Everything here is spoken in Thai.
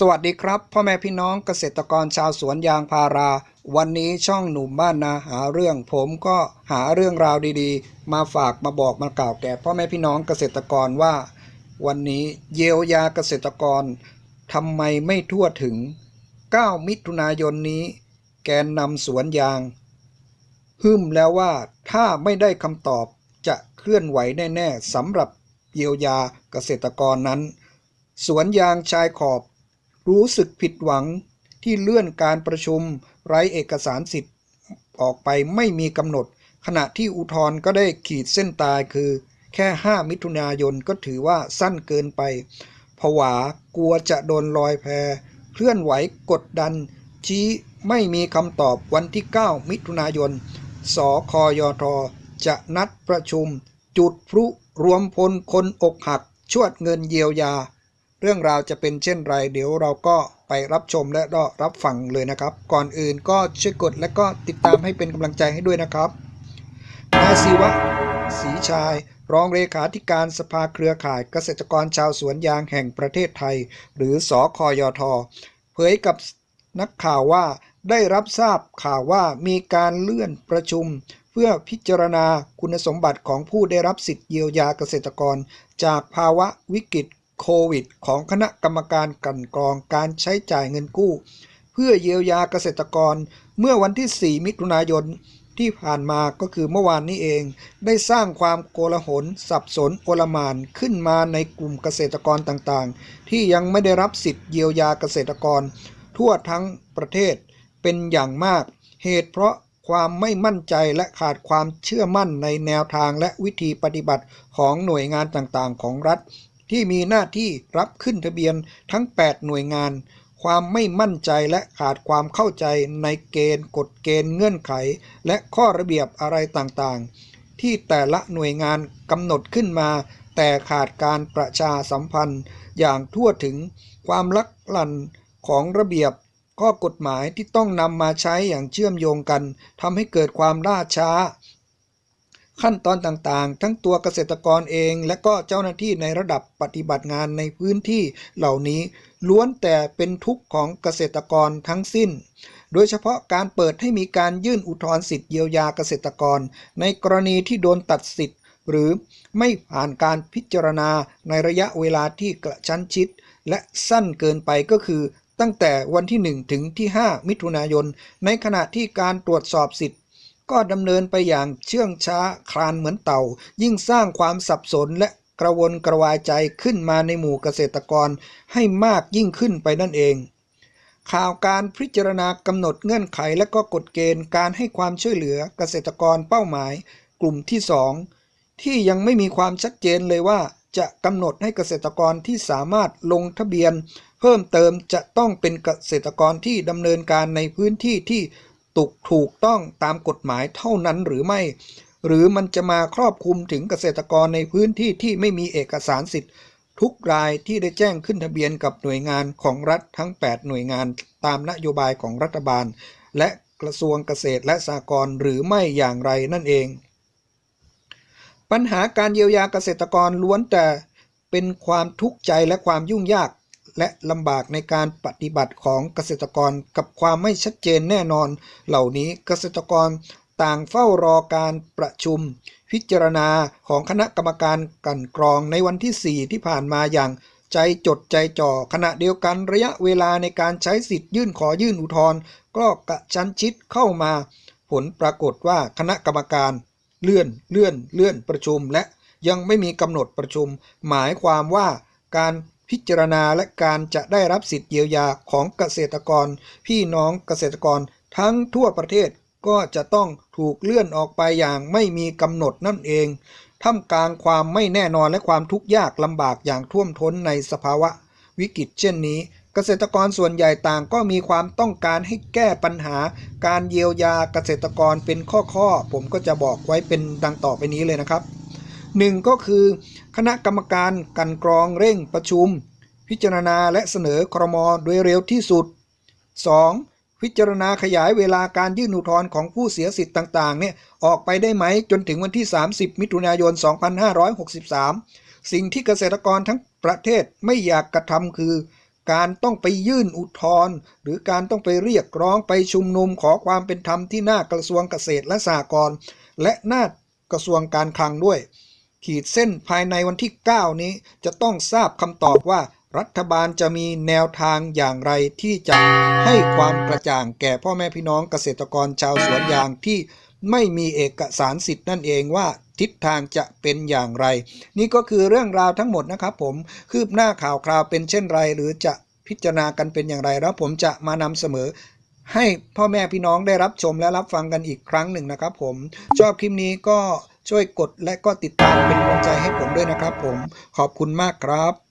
สวัสดีครับ พ่อแม่พี่น้องเกษตรกรชาวสวนยางพารา วันนี้ช่องหนุ่มบ้านนาหาเรื่องผมก็หาเรื่องราวดีๆ มาฝากมาบอกมากล่าวแก่พ่อแม่พี่น้องเกษตรกรว่า วันนี้เยียวยาเกษตรกรทำไมไม่ทั่วถึง 9 มิถุนายนนี้ แกนนำสวนยางฮึมแล้วว่าถ้าไม่ได้คำตอบจะเคลื่อนไหวแน่ๆสำหรับเยียวยาเกษตรกรนั้น สวนยางชายขอบ รู้สึกผิดหวังที่เลื่อนการประชุมไร้เอกสารสิทธิ์ออกไปไม่มีกำหนด ขณะที่อุทธรณ์ก็ได้ขีดเส้นตายคือ แค่ 5 มิถุนายนก็ถือว่าสั้นเกินไปผวากลัวจะโดนลอยแพเคลื่อนไหวกดดัน ชี้ไม่มีคำตอบวันที่ 9 มิถุนายน สคยทจะนัดประชุม จุดพลุรวมพลคนอกหัก ชวดเงินเยียวยา เรื่องราวจะเป็นเช่นไร เดี๋ยวเราก็ไปรับชมและก็รับฟังเลยนะครับ ก่อนอื่นก็ช่วยกดและก็ติดตามให้เป็นกำลังใจให้ด้วยนะครับนายศิวะศรีชาย รองเลขาธิการสภาเครือข่ายเกษตรกรชาวสวนยางแห่งประเทศไทย หรือสอคอยทเผยกับนักข่าวว่าได้รับทราบข่าวว่ามีการเลื่อนประชุม เพื่อพิจารณาคุณสมบัติของผู้ได้รับสิทธิเยียวยาเกษตรกร จากภาวะวิกฤต โควิด ของคณะกรรมการกันกรองการใช้จ่ายเงินกู้ เพื่อเยียวยาเกษตรกรเมื่อวันที่ 4 มิถุนายนที่ผ่านมาก็คือเมื่อวานนี้เอง ได้สร้างความโกลาหล สับสนโอลมานขึ้นมาในกลุ่มเกษตรกรต่างๆ ที่ยังไม่ได้รับสิทธิ์เยียวยาเกษตรกร ทั่วทั้งประเทศเป็นอย่างมาก เหตุเพราะความไม่มั่นใจและขาดความเชื่อมั่นในแนวทางและวิธีปฏิบัติของหน่วยงานต่างๆ ของรัฐ ที่มีหน้าที่รับขึ้นทะเบียนทั้ง 8 หน่วยงาน ความไม่มั่นใจและขาดความเข้าใจในเกณฑ์ กฎเกณฑ์เงื่อนไข และข้อระเบียบอะไรต่างๆ ที่แต่ละหน่วยงานกำหนดขึ้นมา แต่ขาดการประชาสัมพันธ์ อย่างทั่วถึงความลักลั่นของระเบียบข้อกฎหมายที่ต้องนำมาใช้อย่างเชื่อมโยงกันทำให้เกิดความล่าช้า ขั้นตอนต่างๆ ทั้งตัวเกษตรกรเอง และก็เจ้าหน้าที่ในระดับปฏิบัติงานในพื้นที่เหล่านี้ ล้วนแต่เป็นทุกข์ของเกษตรกรทั้งสิ้น โดยเฉพาะการเปิดให้มีการยื่นอุทธรณ์สิทธิเยียวยาเกษตรกร ในกรณีที่โดนตัดสิทธิ์ หรือไม่ผ่านการพิจารณาในระยะเวลาที่กระชั้นชิด และสั้นเกินไปก็คือตั้งแต่วันที่ 1 ถึงที่ 5 มิถุนายน ในขณะที่การตรวจสอบสิทธิ์ ก็ดำเนินไปอย่างเชื่องช้าคลานเหมือนเต่า ยิ่งสร้างความสับสนและกระวนกระวายใจขึ้นมาในหมู่เกษตรกรให้มากยิ่งขึ้นไปนั่นเอง ข่าวการพิจารณากำหนดเงื่อนไขและก็กฎเกณฑ์การให้ความช่วยเหลือเกษตรกรเป้าหมาย กลุ่มที่ 2 ที่ยังไม่มีความชัดเจนเลยว่า จะกำหนดให้เกษตรกรที่สามารถลงทะเบียน เพิ่มเติมจะต้องเป็นเกษตรกรที่ดำเนินการในพื้นที่ที่ ตุกถูกต้องตามกฎหมายเท่านั้นหรือไม่ หรือมันจะมาครอบคลุมถึงเกษตรกรในพื้นที่ที่ไม่มีเอกสารสิทธิ์ ทุกรายที่ได้แจ้งขึ้นทะเบียนกับหน่วยงานของรัฐทั้ง 8 หน่วยงานตามนโยบายของรัฐบาล และกระทรวงเกษตรและสหกรณ์หรือไม่อย่างไรนั่นเอง ปัญหาการเยียวยาเกษตรกรล้วนแต่เป็นความทุกข์ใจและความยุ่งยาก และลำบากในการปฏิบัติของเกษตรกรกับความไม่ชัดเจนแน่นอน เหล่านี้เกษตรกรต่างเฝ้ารอการประชุม พิจารณาของคณะกรรมการกันกรองในวันที่ 4 ที่ผ่านมาอย่างใจจดใจจ่อขณะเดียวกันระยะเวลาในการใช้สิทธิ์ยื่นขอยื่นอุทธรณ์ก็กระชั้นชิดเข้ามา ผลปรากฏว่าคณะกรรมการ เลื่อนเลื่อนเลื่อนประชุมและยังไม่มีกำหนดประชุม หมายความว่าการ พิจารณาและการจะได้รับสิทธิเยียวยาของเกษตรกร พี่น้องเกษตรกรทั้งทั่วประเทศก็จะต้องถูกเลื่อนออกไปอย่างไม่มีกำหนดนั่นเองท่ามกลางความไม่แน่นอนและความทุกข์ยากลำบากอย่างท่วมท้นในสภาวะ วิกฤตเช่นนี้ เกษตรกรส่วนใหญ่ต่างก็มีความต้องการให้แก้ปัญหา การเยียวยาเกษตรกรเป็นข้อๆผมก็จะบอกไว้เป็นดังต่อไปนี้เลยนะครับ หนึ่งก็คือ คณะกรรมการกันกรองเร่งประชุม พิจารณาและเสนอครมโดยเร็วที่สุด 2. พิจารณาขยายเวลาการยื่นอุทธรณ์ของผู้เสียสิทธิ์ต่างๆเนี่ยออกไปได้ไหมจนถึงวันที่ 30 มิถุนายน 2563 สิ่งที่เกษตรกรทั้งประเทศไม่อยากกระทำคือการต้องไปยื่นอุทธรณ์หรือการต้องไปเรียกร้องไปชุมนุมขอความเป็นธรรมที่หน้ากระทรวงเกษตรและสหกรณ์และหน้ากระทรวงการคลังด้วย ขีดเส้นภายในวันที่ 9 นี้จะต้องทราบคำตอบว่า รัฐบาลจะมีแนวทางอย่างไรที่จะให้ความกระจ่างแก่พ่อแม่พี่น้องเกษตรกรชาวสวนยางที่ไม่มีเอกสารสิทธิ์นั่นเองว่าทิศทางจะเป็นอย่างไร นี่ก็คือเรื่องราวทั้งหมดนะครับผมคืบหน้าข่าวคราวเป็นเช่นไร หรือจะพิจารณากันเป็นอย่างไร แล้วผมจะมานำเสมอ ให้พ่อแม่พี่น้องได้รับชมและรับฟังกันอีกครั้งหนึ่งนะครับผมชอบคลิปนี้ก็ ช่วยกดและก็ติดตามเป็นกำลังใจให้ผมด้วยนะครับผมขอบคุณมากครับ